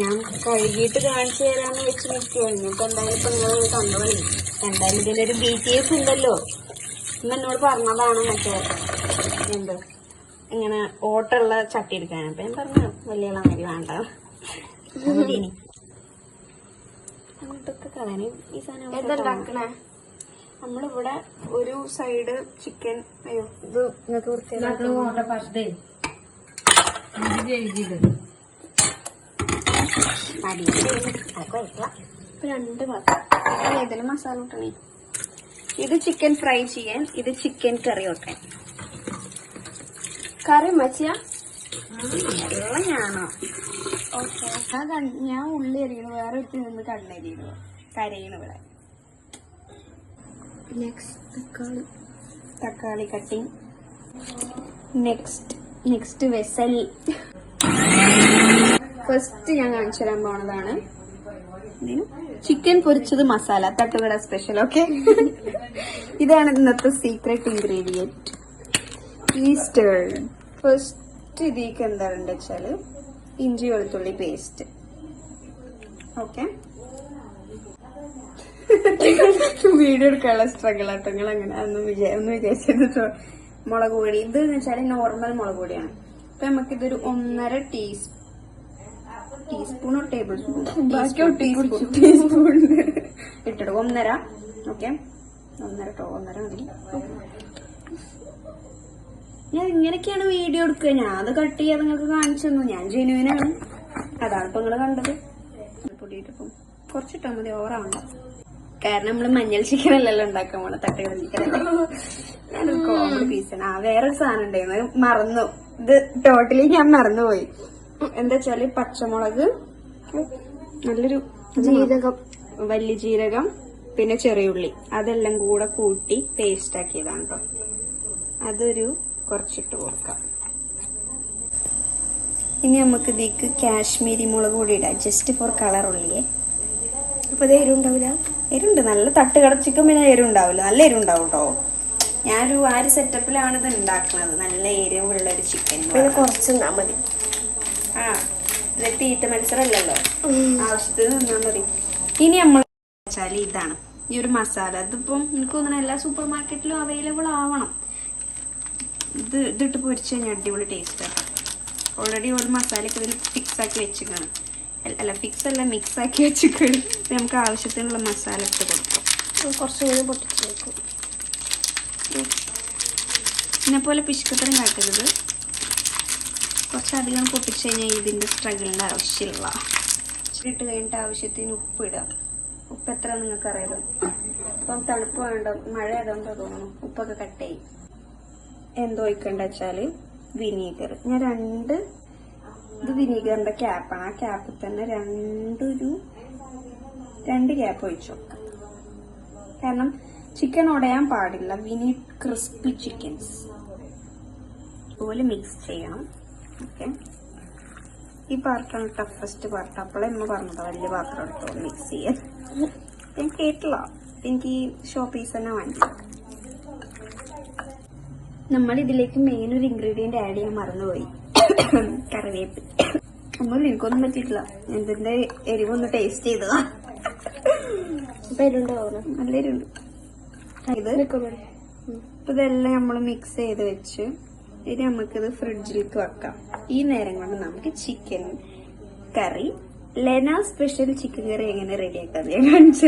ഞാൻ കഴുകിയിട്ട് കാണിച്ചു തരാമെന്ന് വെച്ച് നിൽക്കുകയാണ് നിങ്ങൾക്ക് എന്തായാലും ഇപ്പം നിങ്ങൾ കണ്ടോളി എന്തായാലും ഇതിലൊരു ബി ടി എസ് ഉണ്ടല്ലോ. ഇന്ന് എന്നോട് പറഞ്ഞതാണ് മറ്റേ എന്ത്? ഇങ്ങനെ ഓട്ടുള്ള ചട്ടി എടുക്കാൻ. അപ്പൊ ഞാൻ പറഞ്ഞു വലിയ മതി വേണ്ട. അങ്ങോട്ടൊക്കെ കളയാന് ഈ സാധനം. നമ്മളിവിടെ ഒരു സൈഡ് ചിക്കൻ അയ്യോ ഇത് നിങ്ങൾക്ക് വൃത്തിയാക്കി ഓട്ട പശുതേ ഇത് കഴുകിയത് ഇപ്പൊ രണ്ട് മസാല ഇത് ചിക്കൻ ഫ്രൈ ചെയ്യാൻ ഇത് ചിക്കൻ കറി വെക്കാൻ. കറി മച്ചിയ ഓക്കെ ഞാൻ ഉള്ളി എറിയണു വേറെ ഒരു നിന്ന് കണ്ണരിയുന്നു കരയുന്നു ഇവിടെ. നെക്സ്റ്റ് തക്കാളി cutting next next vessel first ഞാൻ കാണിച്ചു തരാൻ പോണതാണ്. ചിക്കൻ പൊരിച്ചത് മസാല തട്ടുകട സ്പെഷ്യൽ ഓക്കെ ഇതാണ് ഇന്നത്തെ സീക്രട്ട് ഇൻഗ്രീഡിയന്റ് ഈസ്റ്റർ ഫസ്റ്റ് ഇതിക്ക് എന്താണെന്ന് വെച്ചാൽ ഇഞ്ചി വെളുത്തുള്ളി പേസ്റ്റ് ഓക്കെ വീഡിയോ എടുക്കാനുള്ള സ്ട്രഗിൾ ആട്ടോ നിങ്ങൾ അങ്ങനെ ഒന്നും ഒന്ന് വിചാരിച്ചത് മുളക് പൊടി. ഇത് എന്ന് വെച്ചാൽ നോർമൽ മുളക് പൊടിയാണ്. അപ്പൊ നമുക്കിതൊരു ഒന്നര ടീസ് ടീസ്പൂണോ ടേബിൾ സ്പൂൺ ടീസ്പൂൺ ഇട്ടിടും ഒന്നര ഓക്കെ ഒന്നര ടോ ഒന്നര മതി. ഞാൻ ഇങ്ങനെയൊക്കെയാണ് വീഡിയോ എടുക്കുക. ഞാൻ അത് കട്ട് ചെയ്യാതെ നിങ്ങൾക്ക് കാണിച്ചു തന്നു. ഞാൻ ജെനുവിനാണ് അതാണ് ഇപ്പൊ നിങ്ങൾ കണ്ടത്. പൊടിയിട്ടിപ്പം കുറച്ചിട്ടാ മതി ഓവറാവണ്ട. കാരണം നമ്മൾ മഞ്ഞൾ ചിക്കൻ അല്ലല്ലോ ഉണ്ടാക്കാൻ പോണ തട്ടുകട ചിക്കൻ ഞാനൊരു കോമഡി പീസാണ് ആ വേറൊരു സാധനം ഉണ്ടായിരുന്നു. മറന്നു. ഇത് ടോട്ടലി ഞാൻ മറന്നുപോയി. എന്താ വെച്ചാൽ പച്ചമുളക് നല്ലൊരു ജീരകം. വലിയ ജീരകം പിന്നെ ചെറിയുള്ളി അതെല്ലാം കൂടെ കൂട്ടി പേസ്റ്റ് ആക്കിയതാണ് കേട്ടോ അതൊരു കുറച്ചിട്ട് കൊടുക്കാം. ഇനി നമുക്ക് ഇതിക്ക് കാശ്മീരി മുളക് പൊടി ഇടാം. ജസ്റ്റ് ഫോർ കളർ ഉള്ളിയേ അപ്പൊ ഇത് എരുണ്ടാവില്ല എരുണ്ട് നല്ല തട്ട് കടച്ചിക്കും പിന്നെ എരുണ്ടാവില്ല നല്ല എരുണ്ടാവും കേട്ടോ ഞാനൊരു ആ ഒരു സെറ്റപ്പിലാണ് ഇത് ഉണ്ടാക്കുന്നത് നല്ല എരിവുള്ള ഒരു ചിക്കൻ കുറച്ച് മതി. ആ ഇത് തീറ്റ മത്സരമല്ലല്ലോ. ആവശ്യത്തിന് നിന്നാ മതി. ഇനി നമ്മൾ വെച്ചാൽ ഇതാണ്. ഈ ഒരു മസാല. ഇതിപ്പം എനിക്ക് തോന്നുന്നു എല്ലാ സൂപ്പർ മാർക്കറ്റിലും അവൈലബിൾ ആവണം. ഇത് ഇതിട്ട് പൊരിച്ച് കഴിഞ്ഞാൽ അടിപൊളി ടേസ്റ്റാണ് ഓൾറെഡി ഒരു മസാലയൊക്കെ ഇതിൽ ഫിക്സ് ആക്കി വെച്ചിക്കാണ് അല്ല ഫിക്സ് അല്ല മിക്സ് ആക്കി വെച്ചിക്കാണ് ഇപ്പൊ നമുക്ക് ആവശ്യത്തിനുള്ള മസാല ഇട്ട് കൊടുക്കും. കുറച്ചും കൂടി പൊട്ടിച്ച് വെക്കും എന്നെ പോലെ പിശുക്കത്തരം കാട്ടരുത്. കുറച്ചധികം പൊട്ടിച്ച് കഴിഞ്ഞാൽ ഇതിന്റെ സ്ട്രഗിളിന്റെ ആവശ്യമില്ല. ഇട്ട് കഴിഞ്ഞിട്ട് ആവശ്യത്തിന് ഉപ്പ് ഇടുക ഉപ്പ് എത്ര നിങ്ങൾക്ക് അറിയാം ഇപ്പം തണുപ്പ് വേണ്ട മഴ ആയതുകൊണ്ടോ തോന്നുന്നു ഉപ്പൊക്കെ കട്ട് ചെയ്യും. എന്തോ ഒഴിക്കണ്ട വെച്ചാൽ വിനീഗർ. ഞാൻ രണ്ട് ഇത് വിനീഗറിന്റെ ക്യാപ്പാണ് ആ ക്യാപ്പിൽ തന്നെ രണ്ടൊരു രണ്ട് ക്യാപ്പ് ഒഴിച്ചു കാരണം ചിക്കൻ ഉടയാൻ പാടില്ല. വിനി ക്രിസ്പി ചിക്കൻസ് അതുപോലെ മിക്സ് ചെയ്യണം. ഓക്കെ ഈ പാർട്ടാണ് ടഫസ്റ്റ് പാർട്ട്. അപ്പോഴേ എമ്മ പറഞ്ഞത് വലിയ പാത്രം എടുത്തോ മിക്സ് ചെയ്യാൻ. ഞാൻ കേട്ടില്ല. എനിക്ക് ഈ ഷോ പീസ് തന്നെ വാങ്ങി നമ്മൾ ഇതിലേക്ക് മെയിൻ ഒരു ഇൻഗ്രീഡിയന്റ് ആഡ് ചെയ്യാൻ മറന്നുപോയി. കറിവേപ്പ്. ഒന്നുമില്ല എനിക്കൊന്നും പറ്റിയിട്ടില്ല. എന്തിന്റെ എരിവൊന്ന് ടേസ്റ്റ് ചെയ്തതാ. നല്ല എരിവുണ്ട്. ഇത് ഇപ്പൊ ഇതെല്ലാം നമ്മൾ മിക്സ് ചെയ്ത് വെച്ച് ഇനി നമുക്കിത് ഫ്രിഡ്ജിലേക്ക് വെക്കാം. ഈ നേരം കൊണ്ട് നമുക്ക് chicken curry Lena special chicken curry എങ്ങനെ റെഡി ആക്കാന്ന് ഞാൻ കാണിച്ചു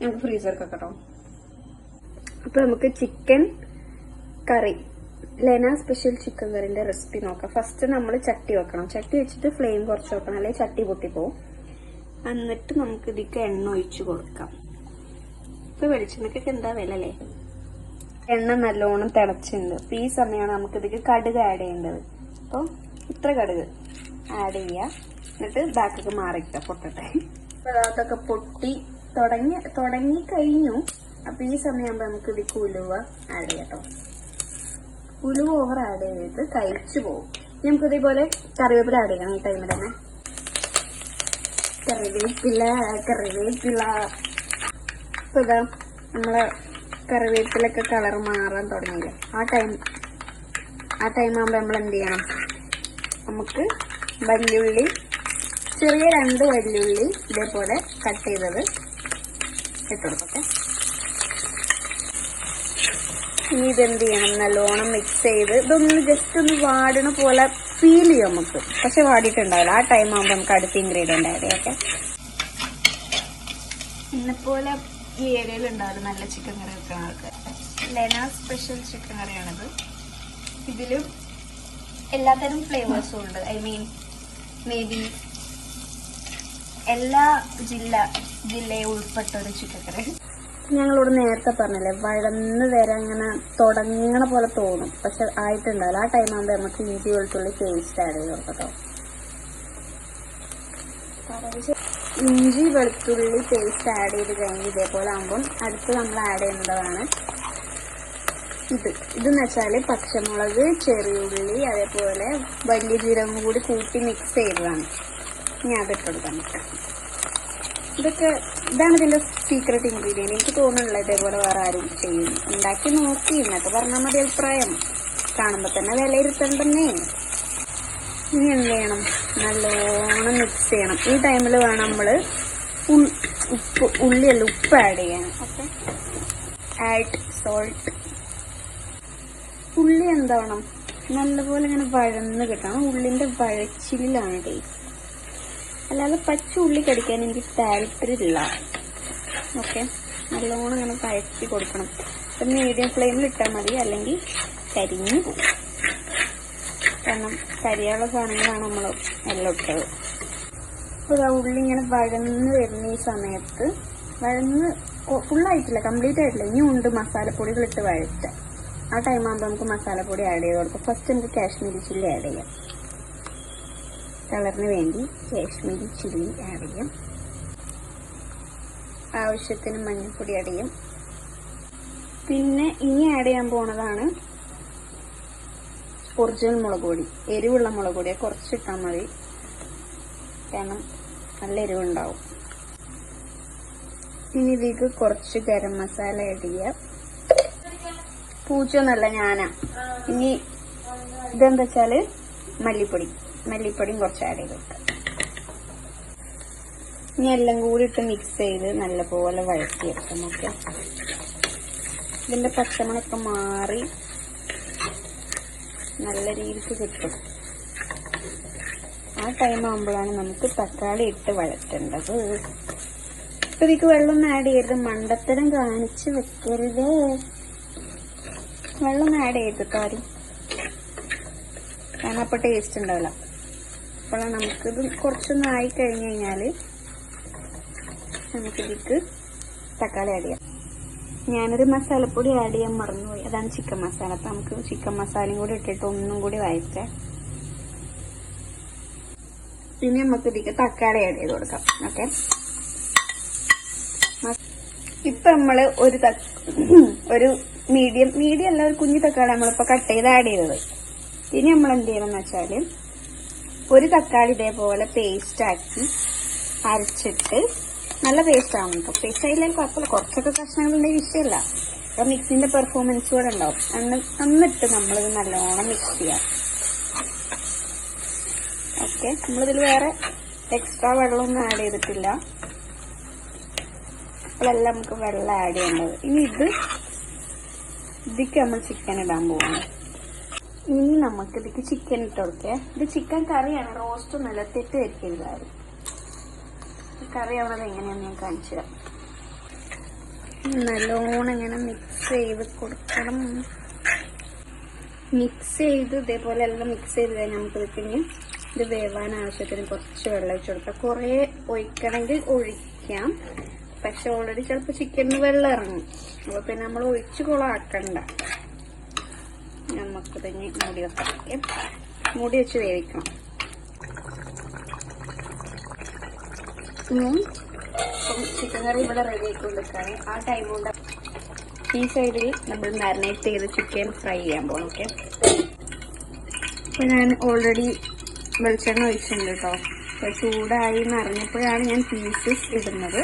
നമുക്ക് ഫ്രീസർക്ക് വെക്കട്ടോ അപ്പൊ നമുക്ക് chicken curry Lena special chicken കറിന്റെ recipe നോക്കാം. ഫസ്റ്റ് നമ്മൾ ചട്ടി വെക്കണം. ചട്ടി വെച്ചിട്ട് ഫ്ലെയിം കുറച്ച് വെക്കണം അല്ലെങ്കിൽ ചട്ടി പൊട്ടിപ്പോവും. എന്നിട്ട് നമുക്ക് ഇതിക്ക് എണ്ണ ഒഴിച്ചു കൊടുക്കാം. ഇപ്പൊ വെളിച്ചെണ്ണക്കൊക്കെ എന്താ വില അല്ലേ? എണ്ണ നല്ലോണം തിളച്ചിണ്ട് അപ്പൊ ഈ സമയമാണ് നമുക്ക് ഇതിക്ക് കടുക് ആഡ് ചെയ്യേണ്ടത്. അപ്പോൾ ഇത്ര കടുക് ആഡ് ചെയ്യുക. എന്നിട്ട് ബാക്കൊക്കെ മാറിക്കുക പൊട്ടട്ടെ. അതൊക്കെ പൊട്ടി തുടങ്ങി തുടങ്ങി കഴിഞ്ഞു. അപ്പൊ ഈ സമയമാകുമ്പോ നമുക്ക് ഇതിക്ക് ഉലുവ ആഡ് ചെയ്യാം ഉലുവ ഓവർ ആഡ് ചെയ്തിട്ട് കഴിച്ചു പോകും. ഇനി നമുക്ക് ഇതേപോലെ കറിവേപ്പില ആഡ് ചെയ്യണം ഈ ടൈമിൽ തന്നെ. കറിവേപ്പില കറിവേപ്പില. ഇപ്പൊ ഇതാ നമ്മളെ കറിവേപ്പിലൊക്കെ കളർ മാറാൻ തുടങ്ങിയില്ലേ? ആ ടൈം ആ ടൈം ആകുമ്പോൾ നമ്മൾ എന്ത് ചെയ്യണം? നമുക്ക് വല്യുള്ളി ചെറിയ രണ്ട് വെല്ലുള്ളി ഇതേപോലെ കട്ട് ചെയ്തത് ഇട്ടുകൊടുക്കട്ടെ ഇനി ഇതെന്ത് ചെയ്യണം? നല്ലോണം മിക്സ് ചെയ്ത് ഇതൊന്ന് ജസ്റ്റ് ഒന്ന് വാടണ പോലെ ഫീൽ ചെയ്യും നമുക്ക്. പക്ഷെ വാടിയിട്ടുണ്ടാവില്ല. ആ ടൈം ആകുമ്പോൾ നമുക്ക് അടുത്ത ഇൻഗ്രീഡിയന്റ് ആയിട്ട് ഓക്കെ ഇന്നെപ്പോലെ ഈ ഏരിയയിൽ ഉണ്ടാവും നല്ല ചിക്കൻ കറി വെക്കുന്ന ആൾക്ക്. ലെന സ്പെഷ്യൽ ചിക്കൻ കറിയാണിത്. ഇതിലും എല്ലാത്തരം ഫ്ലേവേഴ്സും ഉണ്ട്. ഐ മീൻ മേ ബി എല്ലാ ജില്ല ജില്ലയെ ഉൾപ്പെട്ട ഒരു ചിക്കൻ കറി. ഞങ്ങളോട് നേരത്തെ പറഞ്ഞല്ലേ വഴന്ന് വരെ അങ്ങനെ തുടങ്ങണ പോലെ തോന്നും. പക്ഷെ ആയിട്ടുണ്ടാവില്ല. ആ ടൈം ആകുമ്പോൾ നമുക്ക് ഇഞ്ചി വെളുത്തുള്ളി പേസ്റ്റ് ആഡ് ചെയ്ത് കൊടുക്കട്ടോ ഇഞ്ചി വെളുത്തുള്ളി പേസ്റ്റ് ആഡ് ചെയ്ത് കഴിഞ്ഞ് ഇതേപോലെ ആകുമ്പം അടുത്ത് നമ്മൾ ആഡ് ചെയ്യുന്നതാണ്. ഇത്. ഇതെന്ന് വെച്ചാൽ പച്ചമുളക് ചെറിയുള്ളി അതേപോലെ വലിയ ജീരകം കൂടി കൂട്ടി മിക്സ് ചെയ്തതാണ്. ഞാൻ അതിട്ട് കൊടുക്കാൻ ഇതൊക്കെ ഇതാണ് ഇതിന്റെ സീക്രട്ട് ഇൻഗ്രീഡിയന്റ് എനിക്ക് തോന്നുന്നില്ല ഇതേപോലെ വേറെ ആരും ചെയ്യും. ഉണ്ടാക്കി നോക്കി എന്നൊക്കെ പറഞ്ഞാൽ മതി അഭിപ്രായം. കാണുമ്പോൾ തന്നെ വിലയിരുത്തണ്ടെന്നേ ഇനി എന്ത് ചെയ്യണം? നല്ലോണം മിക്സ് ചെയ്യണം. ഈ ടൈമിൽ വേണം നമ്മൾ ഉപ്പ് ഉള്ളിയല്ല ഉപ്പ് ആഡ് ചെയ്യണം ഓക്കെ ആഡ് സോൾട്ട് ഉള്ളി എന്താവണം? നല്ലപോലെ ഇങ്ങനെ വഴന്ന് കിട്ടണം. ഉള്ളിന്റെ വഴച്ചിലാണ് ടേസ്റ്റ് അല്ലാതെ പച്ച ഉള്ളി കടിക്കാൻ എനിക്ക് താല്പര്യമില്ല. ഓക്കെ നല്ലോണം ഇങ്ങനെ വഴറ്റി കൊടുക്കണം. ഇപ്പം മീഡിയം ഫ്ലെയിമിൽ ഇട്ടാൽ മതി. അല്ലെങ്കിൽ കരിഞ്ഞു പോകും. കാരണം കരിയുള്ള സാധനങ്ങളാണ് നമ്മൾ എല്ലാം ഇട്ടത്. അപ്പോൾ ഉള്ളി ഇങ്ങനെ വഴന്ന് വരുന്ന ഈ സമയത്ത്. വഴന്ന് ഫുള്ളായിട്ടില്ല കംപ്ലീറ്റ് ആയിട്ടില്ല ഇനിയും ഉണ്ട് മസാലപ്പൊടികൾ ഇട്ട് വഴറ്റ. ആ ടൈം ആകുമ്പോൾ നമുക്ക് മസാലപ്പൊടി ആഡ് ചെയ്ത് കൊടുക്കും. ഫസ്റ്റ് നമുക്ക് കാശ്മീരി ചില്ലി ആഡ് ചെയ്യാം. കളറിന് വേണ്ടി കാശ്മീരി ചില്ലി ആഡ് ചെയ്യാം. ആവശ്യത്തിന് മഞ്ഞൾപ്പൊടി ആഡ് ചെയ്യും. പിന്നെ ഇനി ആഡ് ചെയ്യാൻ പോണതാണ് ഒറിജിനൽ മുളക് പൊടി. എരിവുള്ള മുളക് പൊടിയെ കുറച്ചിട്ടാൽ മതി. കാരണം നല്ല എരിവുണ്ടാവും. ഇനി ഇതിലേക്ക് കുറച്ച് ഗരം മസാല പൂച്ച പൂച്ചൊന്നല്ല ഞാനാ. ഇനി ഇതെന്താ വെച്ചാൽ മല്ലിപ്പൊടി. മല്ലിപ്പൊടിയും കുറച്ച് ആഡ് ചെയ്ത് വെക്കാം ഇനി എല്ലാം കൂടി ഇട്ട് മിക്സ് ചെയ്ത് നല്ലപോലെ വഴറ്റിയെടുക്കാം നോക്കാം ഇതിന്റെ പച്ചമണൊക്കെ മാറി നല്ല രീതിക്ക് കിട്ടും. ടൈം ആകുമ്പോഴാണ് നമുക്ക് തക്കാളി ഇട്ട് വഴറ്റേണ്ടത്. ഇപ്പൊ ഇതിക്ക് വെള്ളം ആഡ് ചെയ്ത് മണ്ടത്തരം കാണിച്ച് വെക്കരുത്. വെള്ളം ആഡ് ചെയ്ത് കാര്യം കാരണം അപ്പൊ ടേസ്റ്റ് ഉണ്ടാവില്ല. അപ്പോഴാണ് നമുക്കിത് കുറച്ചൊന്ന് ആയി കഴിഞ്ഞ് കഴിഞ്ഞാൽ നമുക്കിതിക്ക് തക്കാളി ആഡ് ചെയ്യാം. ഞാനൊരു മസാലപ്പൊടി ആഡ് ചെയ്യാൻ മറന്നുപോയി. അതാണ് ചിക്കൻ മസാല. അപ്പൊ നമുക്ക് ചിക്കൻ മസാലയും കൂടി ഇട്ടിട്ട് ഒന്നും കൂടി വഴറ്റാം. പിന്നെ നമുക്ക് ഇതിക്ക് തക്കാളി ആഡ് ചെയ്ത് കൊടുക്കാം. ഓക്കെ ഇപ്പൊ നമ്മൾ ഒരു ഒരു മീഡിയം മീഡിയം അല്ല ഒരു കുഞ്ഞു തക്കാളി നമ്മളിപ്പോ കട്ട് ചെയ്ത് ആഡ് ചെയ്തത്. ഇനി നമ്മൾ എന്ത് ചെയ്യണം എന്ന് വെച്ചാൽ ഒരു തക്കാളി ഇതേപോലെ പേസ്റ്റ് ആക്കി അരച്ചിട്ട് നല്ല പേസ്റ്റ് ആവും കേട്ടോ പേസ്റ്റ് ആയില്ലെങ്കിൽ കുഴപ്പമില്ല. കുറച്ചൊക്കെ കഷ്ണങ്ങളുണ്ടെങ്കിൽ വിഷയമല്ല. അപ്പൊ മിക്സിന്റെ പെർഫോമൻസ് കൂടെ ഉണ്ടാവും. എന്നിട്ട് നമ്മളിത് നല്ലോണം മിക്സ് ചെയ്യാം. ഓക്കെ നമ്മളിതിൽ വേറെ എക്സ്ട്രാ വെള്ളമൊന്നും ആഡ് ചെയ്തിട്ടില്ല. അപ്പോഴെല്ലാം നമുക്ക് വെള്ളം ആഡ് ചെയ്യേണ്ടത്. ഇനി ഇത് ഇതിക്ക് നമ്മൾ ചിക്കൻ ഇടാൻ പോകുന്നു ഇനി നമുക്ക് ഇതിക്ക് ചിക്കൻ ഇട്ട് കൊടുക്കേ. ഇത് ചിക്കൻ കറിയാണ് റോസ്റ്റ് ഒന്നല്ല തെറ്റ് വരിക്കരുത് കറി ആവണത് എങ്ങനെയാന്ന് ഞാൻ കാണിച്ചു തരാം. നല്ലോണം ഇങ്ങനെ മിക്സ് ചെയ്ത് കൊടുക്കണം. മിക്സ് ചെയ്ത് ഇതേപോലെ എല്ലാം മിക്സ് ചെയ്ത് കഴിഞ്ഞാൽ നമുക്ക് പിന്നെ ഇത് വേവാൻ ആവശ്യത്തിന് കുറച്ച് വെള്ളം ഒഴിച്ചു കൊടുക്കാം. കുറേ ഒഴിക്കണമെങ്കിൽ ഒഴിക്കാം. പക്ഷെ ഓൾറെഡി ചിലപ്പോൾ ചിക്കന് വെള്ളം ഇറങ്ങും. അപ്പൊ പിന്നെ നമ്മൾ ഒഴിച്ച് കുളമാക്കണ്ട നമുക്ക് തന്നെ മുടി വെക്കാം. മുടി വെച്ച് വേവിക്കണം ചിക്കൻ കറി ഇവിടെ റെഡി ആയിക്കൊണ്ടിരിക്കുകയാണ് ആ ടൈം കൊണ്ട് ഈ സൈഡിൽ നമ്മൾ മാരിനേറ്റ് ചെയ്ത് ചിക്കൻ ഫ്രൈ ചെയ്യാൻ പോകണം ഓക്കെ അപ്പൊ ഞാൻ ഓൾറെഡി വെളിച്ചെണ്ണ ഒഴിച്ചിട്ടുണ്ട് കേട്ടോ ചൂടായി എന്ന് അറിഞ്ഞപ്പോഴാണ് ഞാൻ പീസസ് ഇടുന്നത്.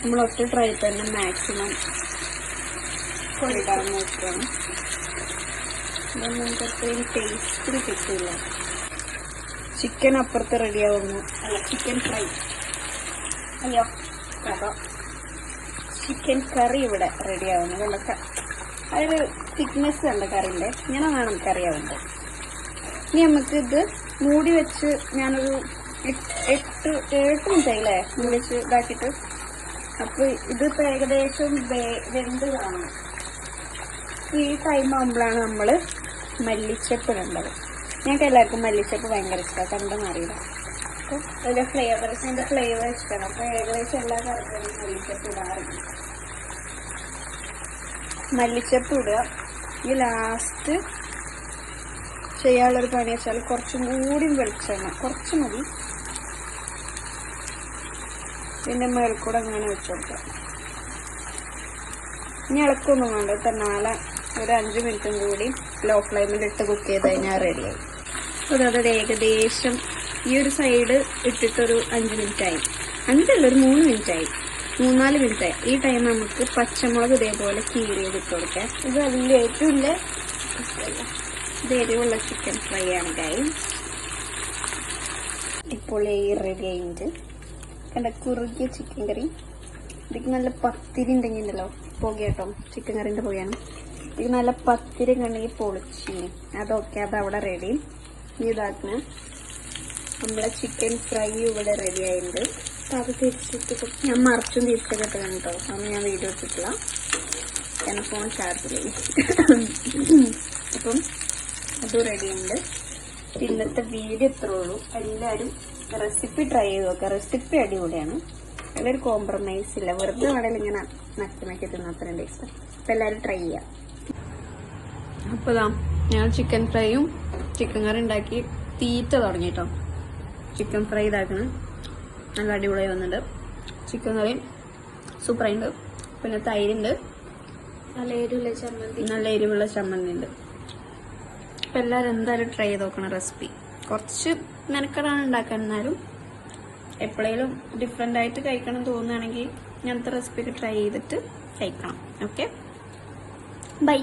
നമ്മൾ ഒറ്റ ട്രൈ തന്നെ മാക്സിമം കൊടുക്കാൻ നോക്കുകയാണ് നമുക്ക് അത്രയും ടേസ്റ്റിൽ കിട്ടില്ല. ചിക്കൻ അപ്പുറത്ത് റെഡിയാവുന്നു അല്ല ചിക്കൻ ഫ്രൈ അയ്യോ അപ്പൊ ചിക്കൻ കറി ഇവിടെ റെഡി ആവുന്നു. കണ്ടൊക്കെ അതിൽ തിക്നെസ് ഉണ്ട് കറിന്റെ. ഇങ്ങനെ വേണം കറി ആവുന്നത് ഇനി നമുക്ക് ഇത് മൂടി വെച്ച് ഞാനൊരു എട്ട് എട്ട് മിനിറ്റായില്ലേ മൂടി വെച്ച് ഇതാക്കിയിട്ട്. അപ്പൊ ഇതിപ്പോൾ ഏകദേശം വെന്ത് കാണും. ഈ ടൈം ആകുമ്പോഴാണ് നമ്മൾ മല്ലിച്ചപ്പ് വേണ്ടത് ഞങ്ങൾക്ക് എല്ലാവർക്കും മല്ലിച്ചപ്പ് ഭയങ്കര ഇഷ്ടമാണ് കണ്ടെന്ന് അതിന്റെ അപ്പോൾ അതിന്റെ ഫ്ലേവർ ഇഷ്ടമാണ് അപ്പോൾ ഏകദേശം എല്ലാ കറികളും മല്ലിച്ചപ്പ് ഇടാറുണ്ട്. മല്ലിച്ചപ്പ് ഇടുക. ഈ ലാസ്റ്റ് ചെയ്യാനുള്ളൊരു പണി വെച്ചാൽ കുറച്ചും കൂടി വെളിച്ചെണ്ണ. കുറച്ച് മതി. പിന്നെ മേൽക്കൂടെ കൂടെ അങ്ങനെ വെച്ച് കൊടുക്കാം ഇനി ഇളക്കൊന്നും വേണ്ട. തന്നാല ഒരു അഞ്ച് മിനിറ്റും കൂടി ലോ ഫ്ലെയിമിൽ ഇട്ട് കുക്ക് ചെയ്ത് കഴിഞ്ഞാൽ റെഡിയായി അതൊരു ഏകദേശം ഈ ഒരു സൈഡ് ഇട്ടിട്ടൊരു അഞ്ച് മിനിറ്റ് ആയി അഞ്ചല്ല ഒരു മൂന്ന് മിനിറ്റ് ആയി മൂന്നാൽ മിനിറ്റ് ആയി ഈ ടൈം നമുക്ക് പച്ചമുളക് ഇതേപോലെ കീറിയത് ഇട്ട് കൊടുക്കാം. ഇത് അതിന്റെ ഏറ്റവും ഇല്ല ഇത് ചിക്കൻ ഫ്രൈ ആണ് കായി ഇപ്പോൾ ഈ റെഡി ആയിട്ട് കണ്ട കുറുകിയ ചിക്കൻ കറി. ഇതിക്ക് നല്ല പത്തിരി ഉണ്ടെങ്കിൽ ഉണ്ടല്ലോ. പുകയാട്ടോ ചിക്കൻ കറിന്റെ പുകയാണ് ഇതിക്ക് നല്ല പത്തിരി കണ്ടെങ്കിൽ പൊളിച്ചു. അതൊക്കെ അത് അവിടെ റെഡി ഇതാക്കണ നമ്മളെ ചിക്കൻ ഫ്രൈ ഇവിടെ റെഡി ആയിട്ടുണ്ട്. അപ്പൊ അത് തിരിച്ചിട്ട് ഞാൻ മറിച്ചും തിരിച്ചൊക്കെ ഇട്ട് കേട്ടോ അന്ന് ഞാൻ വീഡിയോ എടുത്തിട്ടില്ല എന്നെ ഫോൺ ചാർജ് അപ്പം അതും റെഡി ഉണ്ട്. ഇന്നത്തെ വീഡിയോ എത്ര ഉള്ളൂ. എല്ലാവരും റെസിപ്പി ട്രൈ ചെയ്ത് നോക്കുക റെസിപ്പി അടിപൊളിയാണ്. അതിലൊരു കോംപ്രമൈസ് ഇല്ല. വെറുതെ വേണേലും ഇങ്ങനെ നക്കി നക്കി അത്രയും ടേസ്റ്റ് അപ്പം എല്ലാവരും ട്രൈ ചെയ്യാം. അപ്പോൾ ഞാൻ ചിക്കൻ ഫ്രൈയും ചിക്കൻ കറി ഉണ്ടാക്കി തീറ്റ തുടങ്ങി കേട്ടോ ചിക്കൻ ഫ്രൈ ഇതാക്കണം. നല്ല അടിപൊളിയായി വന്നിട്ടുണ്ട് ചിക്കൻ കറി സൂപ്പറായിട്ടുണ്ട് പിന്നെ തൈരുണ്ട്. നല്ല എരിവുള്ള ചമ്മന്തി. നല്ല എരിവുള്ള ചമ്മന്തി ഉണ്ട് അപ്പം എല്ലാവരും എന്തായാലും ട്രൈ ചെയ്ത് നോക്കണം റെസിപ്പി കുറച്ച് മെനക്കെടാണ് ഉണ്ടാക്കാൻ എന്നാലും എപ്പോഴേലും ഡിഫറെന്റ് ആയിട്ട് കഴിക്കണം തോന്നുകയാണെങ്കിൽ ഇങ്ങനത്തെ റെസിപ്പി ഒക്കെ ട്രൈ ചെയ്തിട്ട് കഴിക്കണം. Okay bye